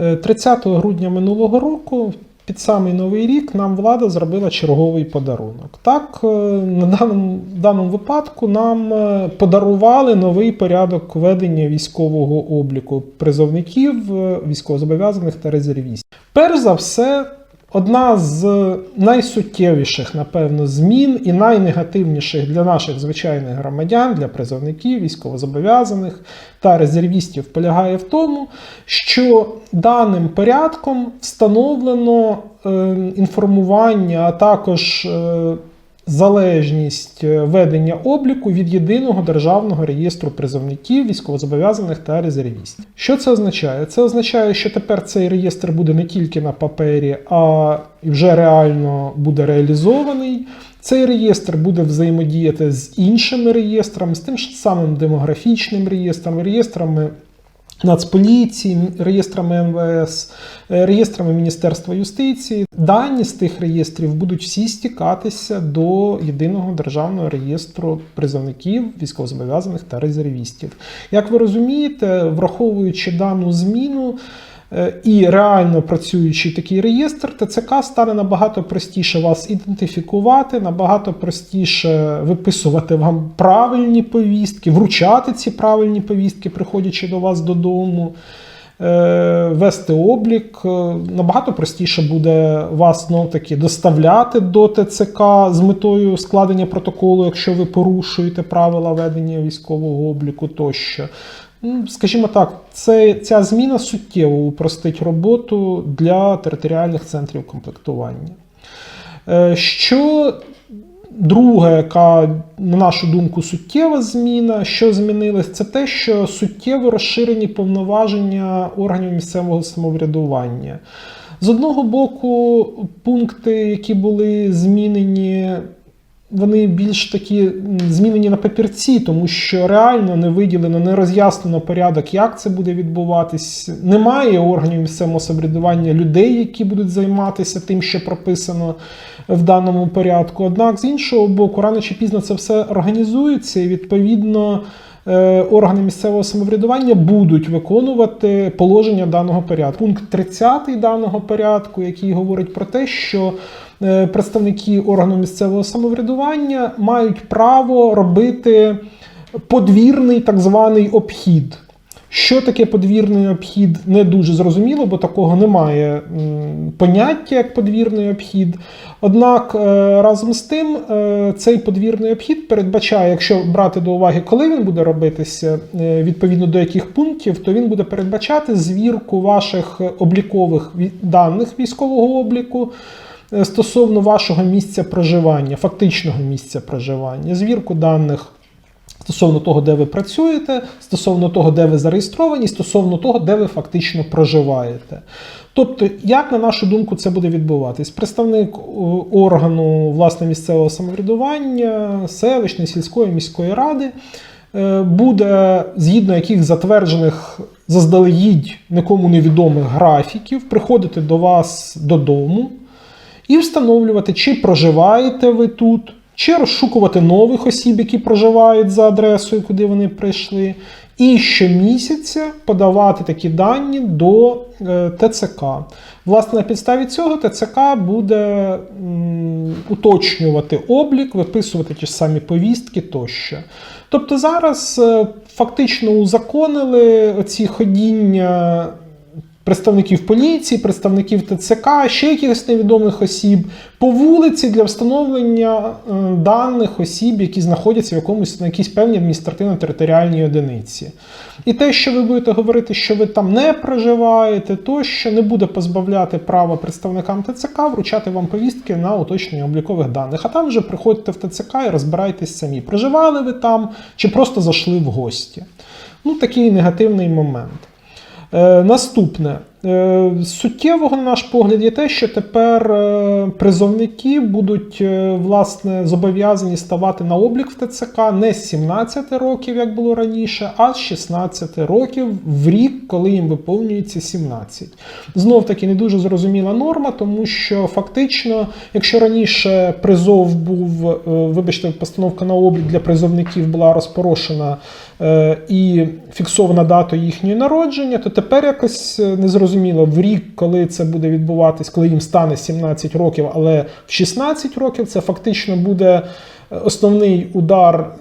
Е, 30 грудня минулого року, під самий новий рік, нам влада зробила черговий подарунок. Так, е, на даному, даному випадку нам е, подарували новий порядок ведення військового обліку призовників, е, військовозобов'язаних та резервістів. Перш за все, одна з найсуттєвіших, напевно, змін і найнегативніших для наших звичайних громадян, для призовників, військовозобов'язаних та резервістів полягає в тому, що даним порядком встановлено е, інформування, а також е, залежність е, ведення обліку від єдиного державного реєстру призовників, військовозобов'язаних та резервістів. Що це означає? Це означає, що тепер цей реєстр буде не тільки на папері, а вже реально буде реалізований. Цей реєстр буде взаємодіяти з іншими реєстрами, з тим ж самим демографічним реєстром, реєстрами Нацполіції, реєстрами МВС, е, реєстрами Міністерства юстиції. Дані з тих реєстрів будуть всі стікатися до єдиного державного реєстру призовників, військовозобов'язаних та резервістів. Як ви розумієте, враховуючи дану зміну. Е, І реально працюючий такий реєстр, ТЦК стане набагато простіше вас ідентифікувати, набагато простіше виписувати вам правильні повістки, вручати ці правильні повістки, приходячи до вас додому, е, вести облік. Е, Набагато простіше буде вас знов таки доставляти до ТЦК з метою складення протоколу, якщо ви порушуєте правила ведення військового обліку тощо. Ну, Скажімо так, це, ця зміна суттєво упростить роботу для територіальних центрів комплектування. Е, Що друге, яка, на нашу думку, суттєва зміна, що змінилось, це те, що суттєво розширені повноваження органів місцевого самоврядування. З одного боку, пункти, які були змінені, вони більш такі змінені на папірці, тому що реально не виділено, не роз'яснено порядок, як це буде відбуватись. Немає органів місцевого самоврядування людей, які будуть займатися тим, що прописано в даному порядку. Однак, з іншого боку, рано чи пізно це все організується, і відповідно. е, Органи місцевого самоврядування будуть виконувати положення даного порядку. Пункт 30 даного порядку, який говорить про те, що представники органу місцевого самоврядування мають право робити подвірний так званий обхід. Що таке подвірний обхід, не дуже зрозуміло, бо такого немає поняття як подвірний обхід. Однак е, разом з тим е, цей подвірний обхід передбачає, якщо брати до уваги, коли він буде робитися, е, відповідно до яких пунктів, то він буде передбачати звірку ваших облікових даних військового обліку е, стосовно вашого місця проживання, фактичного місця проживання, звірку даних. Стосовно того, де ви працюєте, стосовно того, де ви зареєстровані, стосовно того, де ви фактично проживаєте. Тобто, як на нашу думку, це буде відбуватись? Представник органу власне місцевого самоврядування, селищної, сільської міської ради е, буде згідно яких затверджених заздалегідь нікому невідомих графіків приходити до вас додому і встановлювати, чи проживаєте ви тут, чи розшукувати нових осіб, які проживають за адресою, куди вони прийшли. І щомісяця подавати такі дані до е, ТЦК. Власне, на підставі цього ТЦК буде уточнювати облік, виписувати ті ж самі повістки тощо. Тобто зараз е, фактично узаконили оці ходіння представників поліції, представників ТЦК, ще якихось невідомих осіб по вулиці для встановлення е, даних осіб, які знаходяться в якомусь на якійсь певній адміністративно-територіальній одиниці. І те, що ви будете говорити, що ви там не проживаєте, то що не буде позбавляти права представникам ТЦК вручати вам повістки на уточнення облікових даних. А там вже приходьте в ТЦК і розбирайтесь самі, проживали ви там чи просто зайшли в гості. Ну, такий негативний момент. Е, наступне. Е, суттєвого, на наш погляд, є те, що тепер е, призовники будуть е, власне зобов'язані ставати на облік в ТЦК не з 17 років, як було раніше, а з 16 років в рік, коли їм виповнюється 17. Знов таки не дуже зрозуміла норма, тому що фактично, якщо раніше призов був, вибачте, постановка на облік для призовників була розпорошена і фіксована дата їхнього народження, то тепер якось е, незрозуміло зрозуміло, в рік, коли це буде відбуватись, коли їм стане 17 років, але в 16 років це фактично буде основний удар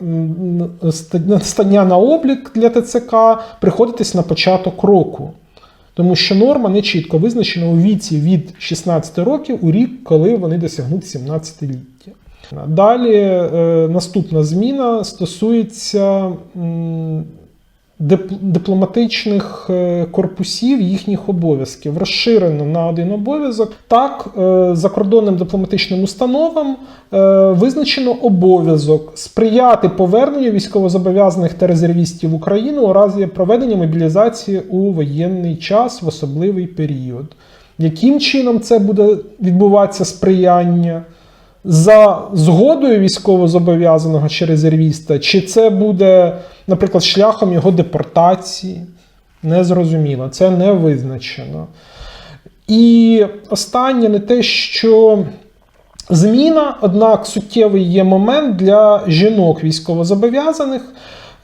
стання на облік для ТЦК приходитись на початок року. Тому що норма не чітко визначена у віці від 16 років у рік, коли вони досягнуть 17-ліття. Далі е, наступна зміна стосується м, дипломатичних е, корпусів, їхніх обов'язків. Розширено на один обов'язок. Так, е, закордонним дипломатичним установам е, визначено обов'язок сприяти поверненню військовозобов'язаних та резервістів в Україну у разі проведення мобілізації у воєнний час в особливий період. Яким чином це буде відбуватися сприяння? За згодою військовозобов'язаного чи резервіста, чи це буде, наприклад, шляхом його депортації? Незрозуміло, це не визначено. І останнє не те, що зміна, однак суттєвий є момент для жінок військовозобов'язаних.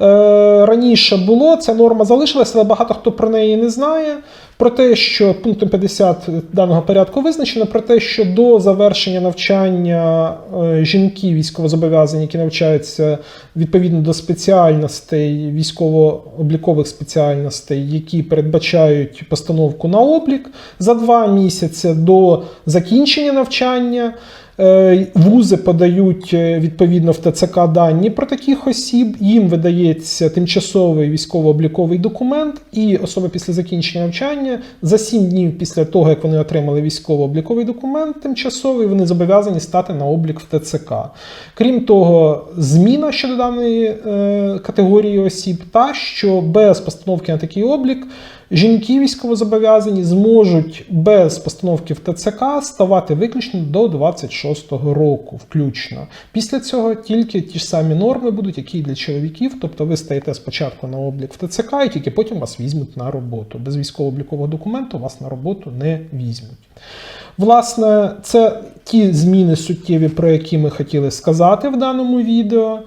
Е, Раніше було, ця норма залишилася, але багато хто про неї не знає. Про те, що пунктом 50 даного порядку визначено, про те, що до завершення навчання е, жінки військовозобов'язані, які навчаються відповідно до спеціальностей, військово-облікових спеціальностей, які передбачають постановку на облік за два місяці до закінчення навчання. Е, Вузи подають е, відповідно в ТЦК дані про таких осіб. Їм видається тимчасовий військово-обліковий документ, і особа після закінчення навчання за 7 днів після того, як вони отримали військово-обліковий документ тимчасовий, вони зобов'язані стати на облік в ТЦК. Крім того, зміна щодо даної е, категорії осіб, та що без постановки на такий облік. Жінки військовозобов'язані зможуть без постановки в ТЦК ставати виключно до 26-го року, включно. Після цього тільки ті ж самі норми будуть, які і для чоловіків. Тобто ви стаєте спочатку на облік в ТЦК, і тільки потім вас візьмуть на роботу. Без військово-облікового документу вас на роботу не візьмуть. Власне, це ті зміни суттєві, про які ми хотіли сказати в даному відео.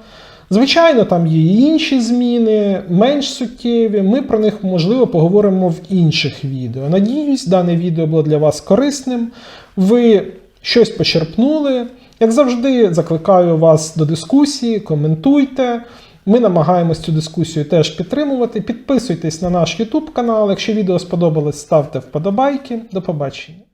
Звичайно, там є і інші зміни, менш суттєві. Ми про них, можливо, поговоримо в інших відео. Надіюсь, дане відео було для вас корисним. Ви щось почерпнули. Як завжди, закликаю вас до дискусії, коментуйте. Ми намагаємось цю дискусію теж підтримувати. Підписуйтесь на наш YouTube канал. Якщо відео сподобалось, ставте вподобайки. До побачення.